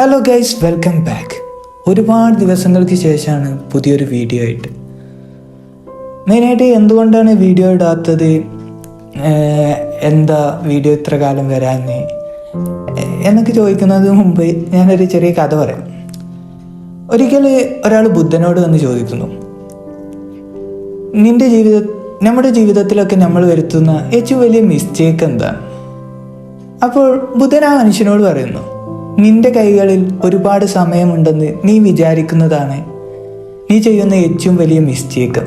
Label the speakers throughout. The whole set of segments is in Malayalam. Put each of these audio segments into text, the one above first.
Speaker 1: ഹലോ ഗൈസ് വെൽക്കം ബാക്ക് ഒരുപാട് ദിവസങ്ങൾക്ക് ശേഷമാണ് പുതിയൊരു വീഡിയോ ആയിട്ട്. മെയിനായിട്ട് എന്തുകൊണ്ടാണ് വീഡിയോ ഇടാത്തത്? എന്താ വീഡിയോ ഇത്ര കാലം വരാന്ന് എന്നൊക്കെ ചോദിക്കുന്നത് മുമ്പ് ഞാനൊരു ചെറിയ കഥ പറയാം. ഒരിക്കൽ ഒരാൾ ബുദ്ധനോട് വന്ന് ചോദിക്കുന്നു. നിന്റെ ജീവിത നമ്മുടെ ജീവിതത്തിലൊക്കെ നമ്മൾ വരുത്തുന്ന ഏറ്റവും വലിയ മിസ്റ്റേക്ക് എന്താണ് അപ്പോൾ ബുദ്ധൻ ആ മനുഷ്യനോട് പറയുന്നു നിന്റെ കൈകളിൽ ഒരുപാട് സമയമുണ്ടെന്ന് നീ വിചാരിക്കുന്നതാണ്. നീ ചെയ്യുന്ന ഏറ്റവും വലിയ മിസ്റ്റേക്ക്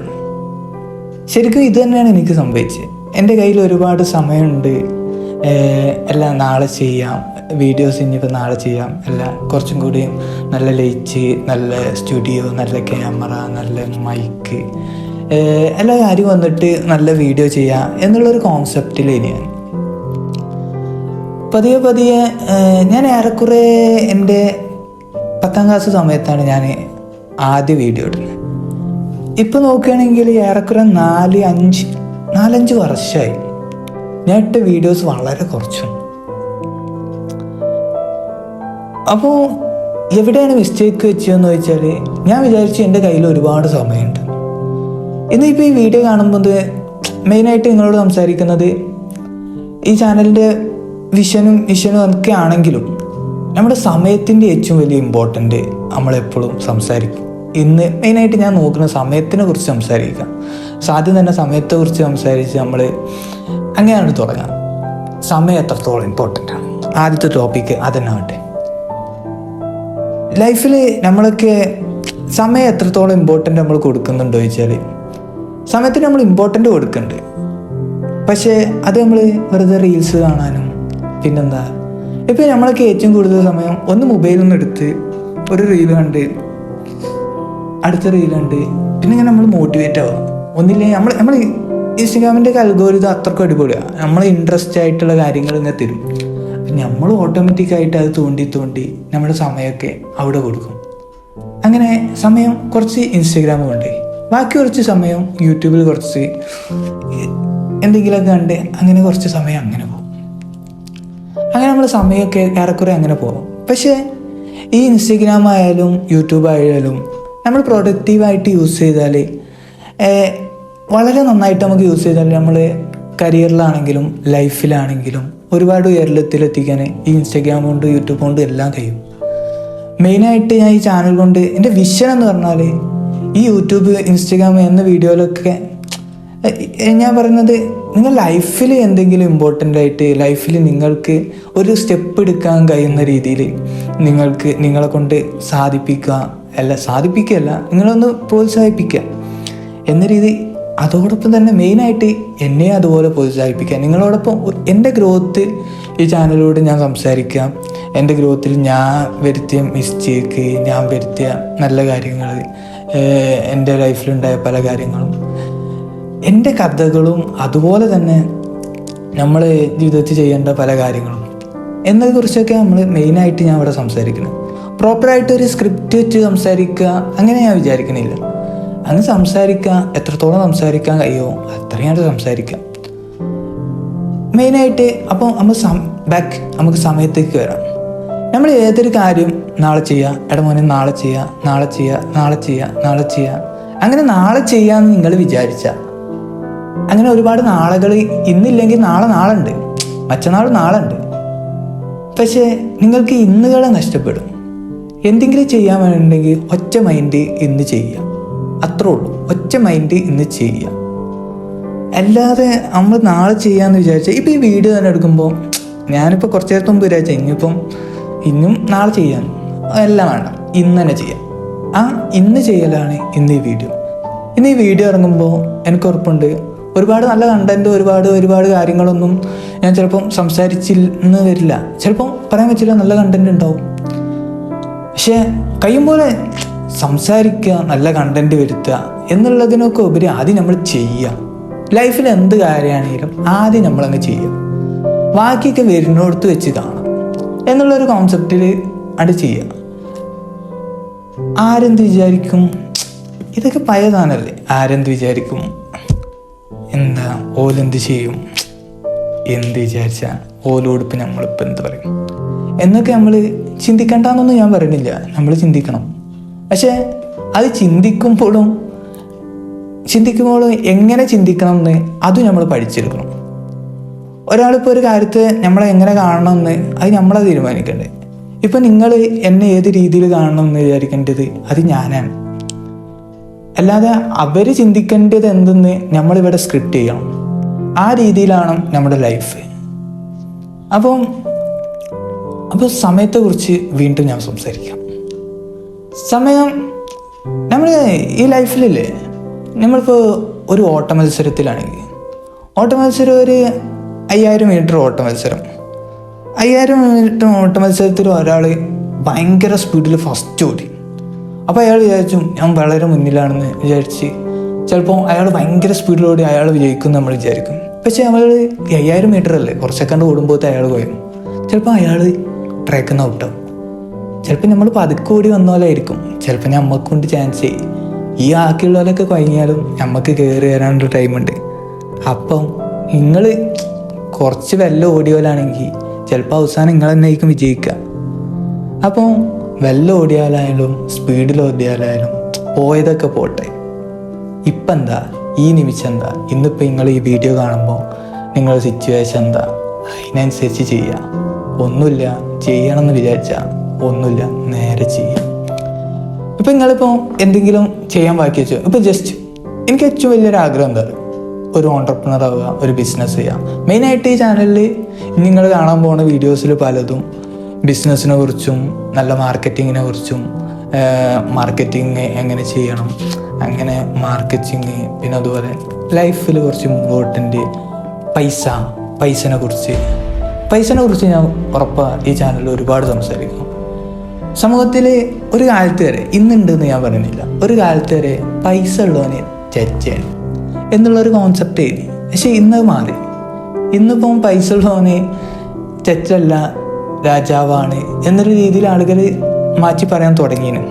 Speaker 1: ശരിക്കും ഇത് തന്നെയാണ് എനിക്ക് സംഭവിച്ചത്. എന്റെ കയ്യിൽ ഒരുപാട് സമയമുണ്ട്. എല്ലാം നാളെ ചെയ്യാം. വീഡിയോസ് ഇനിയിപ്പോൾ നാളെ ചെയ്യാം. എല്ലാം കുറച്ചും കൂടി നല്ല ലൈറ്റ് നല്ല സ്റ്റുഡിയോ നല്ല ക്യാമറ നല്ല മൈക്ക്. എല്ലാ കാര്യം വന്നിട്ട് നല്ല വീഡിയോ ചെയ്യാം എന്നുള്ളൊരു കോൺസെപ്റ്റിൽ ഞാൻ പതിയെ പതിയെ ഞാൻ ഏറെക്കുറെ എന്റെ പത്താം ക്ലാസ് സമയത്താണ് ഞാൻ ആദ്യ വീഡിയോ ഇടുന്നത്. ഇപ്പം നോക്കുകയാണെങ്കിൽ ഏറെക്കുറെ നാല് അഞ്ച് നാലഞ്ച് വർഷമായി ഞാൻ ഇട്ട വീഡിയോസ് വളരെ കുറച്ചു അപ്പോൾ എവിടെയാണ് മിസ്റ്റേക്ക് വെച്ചതെന്ന് ചോദിച്ചാൽ ഞാൻ വിചാരിച്ചു എന്റെ കയ്യിൽ ഒരുപാട് സമയമുണ്ട്. ഇന്നിപ്പോൾ ഈ വീഡിയോ കാണുമ്പോൾ മെയിനായിട്ട് നിങ്ങളോട് സംസാരിക്കുന്നത് ഈ ചാനലിന്റെ വിഷനും വിഷനും ഒക്കെ ആണെങ്കിലും നമ്മുടെ സമയത്തിന്റെ ഏറ്റവും വലിയ ഇമ്പോർട്ടന്റ് നമ്മളെപ്പോഴും സംസാരിക്കും. ഇന്ന് മെയിനായിട്ട് ഞാൻ നോക്കുന്ന സമയത്തിനെ കുറിച്ച് സംസാരിക്കാം. സാധ്യം തന്നെ സമയത്തെ കുറിച്ച് സംസാരിച്ച് നമ്മൾ അങ്ങനെയാണ് തുടങ്ങാം. സമയം എത്രത്തോളം ഇമ്പോർട്ടന്റ് ആണ്? ആദ്യത്തെ ടോപ്പിക്ക് അതന്നെ ലൈഫിൽ നമ്മളൊക്കെ സമയം എത്രത്തോളം ഇമ്പോർട്ടന്റ് നമ്മൾ കൊടുക്കുന്നുണ്ടോ ചോദിച്ചാൽ സമയത്തിന് നമ്മൾ ഇമ്പോർട്ടന്റ് കൊടുക്കുന്നുണ്ട് പക്ഷേ അത് നമ്മൾ വെറുതെ റീൽസ് കാണാനും പിന്നെന്താ? ഇപ്പം നമ്മളൊക്കെ ഏറ്റവും കൂടുതൽ സമയം ഒന്ന് മൊബൈലിൽ നിന്ന് എടുത്ത് ഒരു റീൽ കണ്ട് അടുത്ത റീൽ കണ്ട് പിന്നെ ഇങ്ങനെ നമ്മൾ മോട്ടിവേറ്റ് ആവും. ഒന്നില്ലേ നമ്മൾ നമ്മൾ ഇൻസ്റ്റഗ്രാമിന്റെ അൽഗോരിതം അത്രക്കും അടിപൊളിയാണ് നമ്മൾ ഇൻട്രസ്റ്റ് ആയിട്ടുള്ള കാര്യങ്ങൾ ഇങ്ങനെ തരും. നമ്മൾ ഓട്ടോമാറ്റിക്കായിട്ട് അത് തോണ്ടി തോണ്ടി നമ്മുടെ സമയമൊക്കെ അവിടെ കൊടുക്കും. അങ്ങനെ സമയം കുറച്ച് ഇൻസ്റ്റഗ്രാം കൊണ്ട്. ബാക്കി കുറച്ച് സമയം യൂട്യൂബിൽ കുറച്ച് എന്തെങ്കിലുമൊക്കെ കണ്ട് അങ്ങനെ കുറച്ച് സമയം അങ്ങനെ അങ്ങനെ നമ്മൾ സമയമൊക്കെ ഏറെക്കുറെ അങ്ങനെ പോകും. പക്ഷേ ഈ ഇൻസ്റ്റഗ്രാം ആയാലും യൂട്യൂബ് ആയാലും നമ്മൾ പ്രൊഡക്റ്റീവായിട്ട് യൂസ് ചെയ്താൽ വളരെ നന്നായിട്ട് നമുക്ക് യൂസ് ചെയ്താൽ നമ്മൾ കരിയറിലാണെങ്കിലും ലൈഫിലാണെങ്കിലും ഒരുപാട് ഉയരത്തിലെത്തിക്കാൻ ഈ ഇൻസ്റ്റഗ്രാം കൊണ്ട് യൂട്യൂബ് കൊണ്ട് എല്ലാം കഴിയും. മെയിനായിട്ട് ഞാൻ ഈ ചാനൽ കൊണ്ട് എന്റെ വിഷൻ എന്ന് പറഞ്ഞാൽ ഈ യൂട്യൂബ് ഇൻസ്റ്റഗ്രാം എന്ന വീഡിയോയിലൊക്കെ ഞാൻ പറയുന്നത് നിങ്ങൾ ലൈഫിൽ എന്തെങ്കിലും ഇമ്പോർട്ടന്റ് ആയിട്ട് ലൈഫിൽ നിങ്ങൾക്ക് ഒരു സ്റ്റെപ്പ് എടുക്കാൻ കഴിയുന്ന രീതിയിൽ നിങ്ങൾക്ക് നിങ്ങളെ കൊണ്ട് സാധിപ്പിക്കുക അല്ല സാധിപ്പിക്കുകയല്ല നിങ്ങളൊന്ന് പ്രോത്സാഹിപ്പിക്കുക. എന്ന രീതി അതോടൊപ്പം തന്നെ മെയിനായിട്ട് എന്നെ അതുപോലെ പ്രോത്സാഹിപ്പിക്കുക. നിങ്ങളോടൊപ്പം എന്റെ ഗ്രോത്ത് ഈ ചാനലിലൂടെ ഞാൻ സംസാരിക്കാം എന്റെ ഗ്രോത്തിൽ ഞാൻ വരുത്തിയ മിസ്റ്റേക്ക് ഞാൻ വരുത്തിയ നല്ല കാര്യങ്ങൾ എന്റെ ലൈഫിലുണ്ടായ പല കാര്യങ്ങളും. എന്റെ കഥകളും അതുപോലെ തന്നെ നമ്മൾ ജീവിതത്തിൽ ചെയ്യേണ്ട പല കാര്യങ്ങളും. എന്നതിനെക്കുറിച്ചൊക്കെ നമ്മൾ മെയിനായിട്ട് ഞാൻ ഇവിടെ സംസാരിക്കുന്നത് പ്രോപ്പറായിട്ട് ഒരു സ്ക്രിപ്റ്റ് വെച്ച് സംസാരിക്കുക അങ്ങനെ ഞാൻ വിചാരിക്കണില്ല. അങ്ങ് സംസാരിക്കുക എത്രത്തോളം സംസാരിക്കാൻ കഴിയുമോ അത്രയും സംസാരിക്കാം മെയിനായിട്ട് അപ്പോൾ നമ്മൾ സം ബാക്ക് നമുക്ക് സമയത്തേക്ക് വരാം. നമ്മൾ ഏതൊരു കാര്യം നാളെ ചെയ്യുക ഇടമോനെ മോനെ നാളെ ചെയ്യുക നാളെ ചെയ്യുക നാളെ ചെയ്യുക നാളെ ചെയ്യുക അങ്ങനെ നാളെ ചെയ്യാമെന്ന് നിങ്ങൾ വിചാരിച്ച അങ്ങനെ ഒരുപാട് നാളുകൾ ഇന്നില്ലെങ്കിൽ നാളെ നാളുണ്ട്. മറ്റന്നാൾ നാളുണ്ട്. പക്ഷേ നിങ്ങൾക്ക് ഇന്നുകളെ നഷ്ടപ്പെടും. എന്തെങ്കിലും ചെയ്യാൻ വേണമെങ്കിൽ ഒറ്റ മൈൻഡ് ഇന്ന് ചെയ്യുക. അത്രേ ഉള്ളൂ. ഒറ്റ മൈൻഡ് ഇന്ന് ചെയ്യുക. അല്ലാതെ നമ്മൾ നാളെ ചെയ്യാമെന്ന് വിചാരിച്ചാൽ ഇപ്പം ഈ വീഡിയോ തന്നെ എടുക്കുമ്പോൾ ഞാനിപ്പോൾ കുറച്ച് നേരത്തെ മുമ്പ് വിചാരിച്ചാൽ ഇനിയിപ്പം ഇന്നും നാളെ ചെയ്യാൻ എല്ലാം വേണ്ട. ഇന്ന് തന്നെ ചെയ്യാം. ആ ഇന്ന് ചെയ്യലാണ് ഇന്ന് ഈ വീഡിയോ. ഇന്ന് ഈ വീഡിയോ ഇറങ്ങുമ്പോൾ എനിക്ക് ഉറപ്പുണ്ട്. ഒരുപാട് നല്ല കണ്ടന്റ് ഒരുപാട് ഒരുപാട് കാര്യങ്ങളൊന്നും ഞാൻ ചിലപ്പം സംസാരിച്ചിന്ന് വരില്ല. ചിലപ്പം പറയാൻ പറ്റില്ല നല്ല കണ്ടന്റ് ഉണ്ടാവും. പക്ഷേ കഴിയും പോലെ സംസാരിക്കുക നല്ല കണ്ടന്റ് വരുത്തുക എന്നുള്ളതിനൊക്കെ ഉപരി ആദ്യം നമ്മൾ ചെയ്യുക. ലൈഫിൽ എന്ത് കാര്യമാണെങ്കിലും ആദ്യം നമ്മളങ്ങ് ചെയ്യുക. ബാക്കിയൊക്കെ വരുന്നിടത്ത് വെച്ച് കാണാം എന്നുള്ളൊരു കോൺസെപ്റ്റിൽ അത് ചെയ്യുക. ആരെന്ത് വിചാരിക്കും? ഇതൊക്കെ പഴയതാണല്ലേ? ആരെന്ത് വിചാരിക്കും? എന്താ? ഓലെന്ത് ചെയ്യും? എന്ത് വിചാരിച്ചാൽ ഓലോട് ഇപ്പം നമ്മളിപ്പോൾ എന്ത് പറയും? എന്നൊക്കെ നമ്മൾ ചിന്തിക്കണ്ടെന്നൊന്നും ഞാൻ പറയുന്നില്ല നമ്മൾ ചിന്തിക്കണം. പക്ഷേ അത് ചിന്തിക്കുമ്പോഴും ചിന്തിക്കുമ്പോഴും എങ്ങനെ ചിന്തിക്കണം എന്ന് അതും നമ്മൾ പഠിച്ചെടുക്കണം. ഒരാളിപ്പോൾ ഒരു കാര്യത്തെ നമ്മളെ എങ്ങനെ കാണണമെന്ന് അത് നമ്മളെ തീരുമാനിക്കണ്ടേ. ഇപ്പം നിങ്ങൾ എന്നെ ഏത് രീതിയിൽ കാണണം എന്ന് വിചാരിക്കേണ്ടത് അത് ഞാനാണ്. അല്ലാതെ അവർ ചിന്തിക്കേണ്ടത് എന്തെന്ന് നമ്മളിവിടെ സ്ക്രിപ്റ്റ് ചെയ്യണം ആ രീതിയിലാണ് നമ്മുടെ ലൈഫ് അപ്പം അപ്പോൾ സമയത്തെക്കുറിച്ച് വീണ്ടും ഞാൻ സംസാരിക്കാം. സമയം നമ്മൾ ഈ ലൈഫിലില്ലേ നമ്മളിപ്പോൾ ഒരു ഓട്ട മത്സരത്തിലാണെങ്കിൽ ഓട്ട മത്സരം ഒരു അയ്യായിരം മീറ്റർ ഓട്ട മത്സരം അയ്യായിരം മീറ്റർ ഓട്ട മത്സരത്തിൽ ഒരാൾ ഭയങ്കര സ്പീഡിൽ ഫസ്റ്റ് ഓടി. അപ്പോൾ അയാൾ വിചാരിച്ചു ഞാൻ വളരെ മുന്നിലാണെന്ന് വിചാരിച്ച് ചിലപ്പോൾ അയാൾ ഭയങ്കര സ്പീഡിലൂടെ അയാൾ വിജയിക്കും നമ്മൾ വിചാരിക്കും. പക്ഷേ നമ്മൾ അയ്യായിരം മീറ്റർ അല്ലേ കുറച്ചൊക്കെ ഓടുമ്പോഴത്തെ അയാൾ പോയും. ചിലപ്പോൾ അയാൾ ട്രാക്കിൽ നിന്ന് ഔട്ടാവും ചിലപ്പോൾ നമ്മൾ പതുക്കെ ഓടി വന്ന പോലെ ആയിരിക്കും. ചിലപ്പോൾ നമ്മക്ക് കൊണ്ട് ചാൻസ് ഈ ആക്കിയുള്ളവരൊക്കെ കഴിഞ്ഞാലും നമുക്ക് കയറി വരാനുള്ള ടൈമുണ്ട് അപ്പം നിങ്ങൾ കുറച്ച് വെല്ലം ഓടിയോലാണെങ്കിൽ ചിലപ്പോൾ അവസാനം നിങ്ങൾ തന്നെ ആയിരിക്കും വിജയിക്കുക. അപ്പം വെല്ലം ഓടിയാലായാലും സ്പീഡിൽ ഓടിയാലായാലും പോയതൊക്കെ പോട്ടെ. ഇപ്പം എന്താ ഈ നിമിഷം എന്താ? ഇന്നിപ്പോൾ നിങ്ങൾ ഈ വീഡിയോ കാണുമ്പോൾ നിങ്ങളുടെ സിറ്റുവേഷൻ എന്താ? അതിനനുസരിച്ച് ചെയ്യുക ഒന്നുമില്ല ചെയ്യണമെന്ന് വിചാരിച്ചാൽ ഒന്നുമില്ല നേരെ ചെയ്യുക ഇപ്പം നിങ്ങളിപ്പോൾ എന്തെങ്കിലും ചെയ്യാൻ ബാക്കി വെച്ചു? ഇപ്പം ജസ്റ്റ് എനിക്ക് ഏറ്റവും വലിയൊരു ആഗ്രഹം എന്താ? ഒരു ഓണ്ടർപ്രണർ ആവുക ഒരു ബിസിനസ് ചെയ്യുക മെയിനായിട്ട് ഈ ചാനലിൽ നിങ്ങൾ കാണാൻ പോകുന്ന വീഡിയോസിൽ പലതും ബിസിനസ്സിനെ കുറിച്ചും നല്ല മാർക്കറ്റിങ്ങിനെ കുറിച്ചും മാർക്കറ്റിംഗ് എങ്ങനെ ചെയ്യണം അങ്ങനെ മാർക്കറ്റിങ് പിന്നെ അതുപോലെ ലൈഫിൽ കുറച്ച് ഇമ്പോർട്ടന്റ് പൈസ പൈസനെ കുറിച്ച് പൈസനെ കുറിച്ച് ഞാൻ ഉറപ്പാണ് ഈ ചാനലിൽ ഒരുപാട് സംസാരിക്കും. സമൂഹത്തിൽ ഒരു കാലത്ത് വരെ ഇന്നുണ്ടെന്ന് ഞാൻ പറയുന്നില്ല ഒരു കാലത്ത് വരെ പൈസ ഉള്ളവന് ചെച്ചാണ് എന്നുള്ളൊരു കോൺസെപ്റ്റ് ആയിരുന്നു. പക്ഷേ ഇന്ന് മാറി. ഇന്നിപ്പം പൈസ ഉള്ളവന് ചെച്ചല്ല രാജാവാണ് എന്നൊരു രീതിയിൽ ആളുകൾ മാറ്റി പറയാൻ തുടങ്ങിയിന്.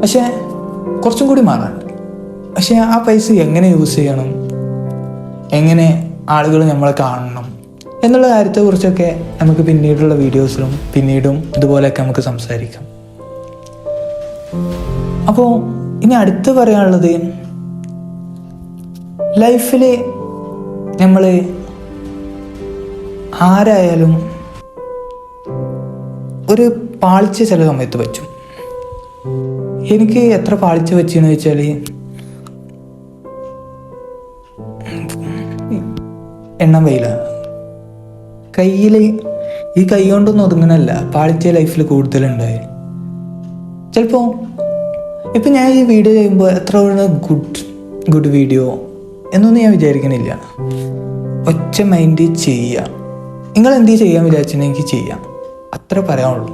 Speaker 1: പക്ഷെ കുറച്ചും കൂടി മാറാനുണ്ട് പക്ഷെ ആ പൈസ എങ്ങനെ യൂസ് ചെയ്യണം? എങ്ങനെ ആളുകൾ നമ്മളെ കാണണം? എന്നുള്ള കാര്യത്തെക്കുറിച്ചൊക്കെ നമുക്ക് പിന്നീടുള്ള വീഡിയോസിലും പിന്നീടും ഇതുപോലെയൊക്കെ നമുക്ക് സംസാരിക്കാം. അപ്പോൾ ഇനി അടുത്ത് പറയാനുള്ളത് ലൈഫിൽ നമ്മൾ ആരായാലും ഒരു പാളിച്ച ചില സമയത്ത് പറ്റും. എനിക്ക് എത്ര പാളിച്ച പറ്റിയെന്ന് വെച്ചാൽ എണ്ണം വെയില കയ്യിൽ ഈ കൈ കൊണ്ടൊന്നും ഒതുങ്ങണല്ല പാളിച്ച ലൈഫിൽ കൂടുതലുണ്ടായി ചിലപ്പോൾ ഇപ്പം ഞാൻ ഈ വീഡിയോ ചെയ്യുമ്പോൾ എത്ര ഗുഡ് ഗുഡ് വീഡിയോ എന്നൊന്നും ഞാൻ വിചാരിക്കണില്ല. ഒറ്റ മൈൻഡ് ചെയ്യുക നിങ്ങൾ എന്ത് ചെയ്യാൻ വിചാരിച്ചിട്ടുണ്ടെങ്കിൽ ചെയ്യാം. അത്ര പറയാനുള്ളൂ.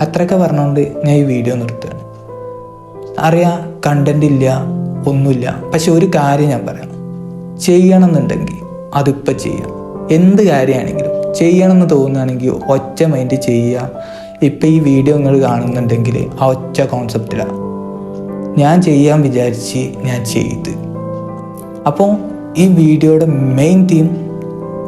Speaker 1: അത്രയൊക്കെ പറഞ്ഞുകൊണ്ട് ഞാൻ ഈ വീഡിയോ നിർത്തുകയാണ്. അറിയാം കണ്ടന്റ് ഇല്ല ഒന്നുമില്ല. പക്ഷെ ഒരു കാര്യം ഞാൻ പറയാം. ചെയ്യണമെന്നുണ്ടെങ്കിൽ അതിപ്പോൾ ചെയ്യാം. എന്ത് കാര്യമാണെങ്കിലും ചെയ്യണമെന്ന് തോന്നുകയാണെങ്കിൽ ഒറ്റ മൈൻഡ് ചെയ്യുക. ഇപ്പം ഈ വീഡിയോ നിങ്ങൾ കാണുന്നുണ്ടെങ്കിൽ ആ ഒറ്റ കോൺസെപ്റ്റിലാണ് ഞാൻ ചെയ്യാൻ വിചാരിച്ച് ഞാൻ ചെയ്ത്. അപ്പോൾ ഈ വീഡിയോയുടെ മെയിൻ തീം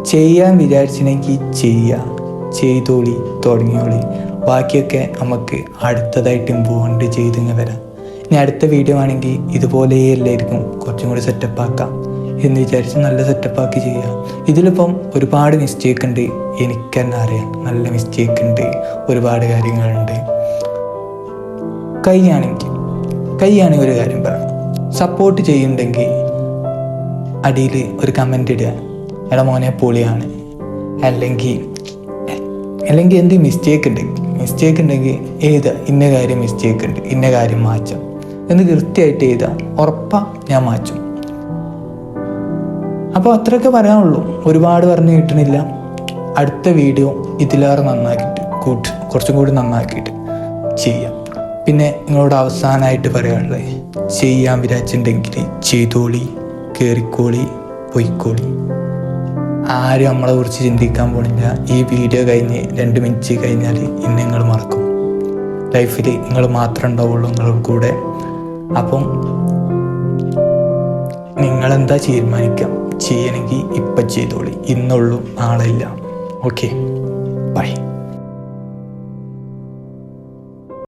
Speaker 1: ചെയ്യാൻ വിചാരിച്ചിട്ടുണ്ടെങ്കിൽ ചെയ്യുക ചെയ്തോളി തുടങ്ങിയോളി. ബാക്കിയൊക്കെ നമുക്ക് അടുത്തതായിട്ട് ഇമ്പ്രൂവ്മെന്റ് ചെയ്തിങ്ങ് വരാം ഇനി അടുത്ത വീഡിയോ ആണെങ്കിൽ ഇതുപോലെ എല്ലാവർക്കും കുറച്ചും കൂടി സെറ്റപ്പ് ആക്കാം എന്ന് വിചാരിച്ച് നല്ല സെറ്റപ്പ് ആക്കി ചെയ്യുക ഇതിലിപ്പം ഒരുപാട് മിസ്റ്റേക്ക് ഉണ്ട്. എനിക്ക് തന്നെ അറിയാം. നല്ല മിസ്റ്റേക്ക് ഉണ്ട്. ഒരുപാട് കാര്യങ്ങളുണ്ട്. കൈയാണെങ്കിൽ കൈയാണെങ്കിൽ ഒരു കാര്യം പറയാം സപ്പോർട്ട് ചെയ്യുന്നുണ്ടെങ്കിൽ അടിയിൽ ഒരു കമന്റ് ഇടുക. എടാ മോനെ പൊളിയാണ്. അല്ലെങ്കിൽ അല്ലെങ്കിൽ എന്ത് മിസ്റ്റേക്ക് ഉണ്ടെങ്കിൽ മിസ്റ്റേക്ക് ഉണ്ടെങ്കിൽ എഴുതുക ഇന്ന കാര്യം മിസ്റ്റേക്ക് ഉണ്ട് ഇന്ന കാര്യം മാറ്റാം. എന്ന് കൃത്യമായിട്ട് എഴുതുക ഉറപ്പാ ഞാൻ മാറ്റും. അപ്പോൾ അത്രയൊക്കെ പറയാനുള്ളൂ. ഒരുപാട് പറഞ്ഞു കിട്ടണില്ല അടുത്ത വീഡിയോ ഇതിലേറെ നന്നാക്കിയിട്ട് കൂട്ട് കുറച്ചും കൂടി നന്നാക്കിയിട്ട് ചെയ്യാം. പിന്നെ നിങ്ങളോട് അവസാനമായിട്ട് പറയാനുള്ളത് ചെയ്യാൻ വിചാരിച്ചിട്ടുണ്ടെങ്കിൽ ചെയ്തോളി കയറിക്കോളി പൊയ്ക്കോളി. ആരും നമ്മളെ കുറിച്ച് ചിന്തിക്കാൻ പോണില്ല. ഈ വീഡിയോ കഴിഞ്ഞ് രണ്ട് മിനിറ്റ് കഴിഞ്ഞാൽ ഇന്ന് നിങ്ങൾ മറക്കും. ലൈഫിൽ നിങ്ങൾ മാത്രമേ ഉണ്ടാവുള്ളൂ നിങ്ങളുടെ കൂടെ. അപ്പം നിങ്ങളെന്താ തീരുമാനിക്കാം? ചെയ്യണമെങ്കിൽ ഇപ്പം ചെയ്തോളി. ഇന്നുള്ളൂ നാളെ ഇല്ല. Okay bye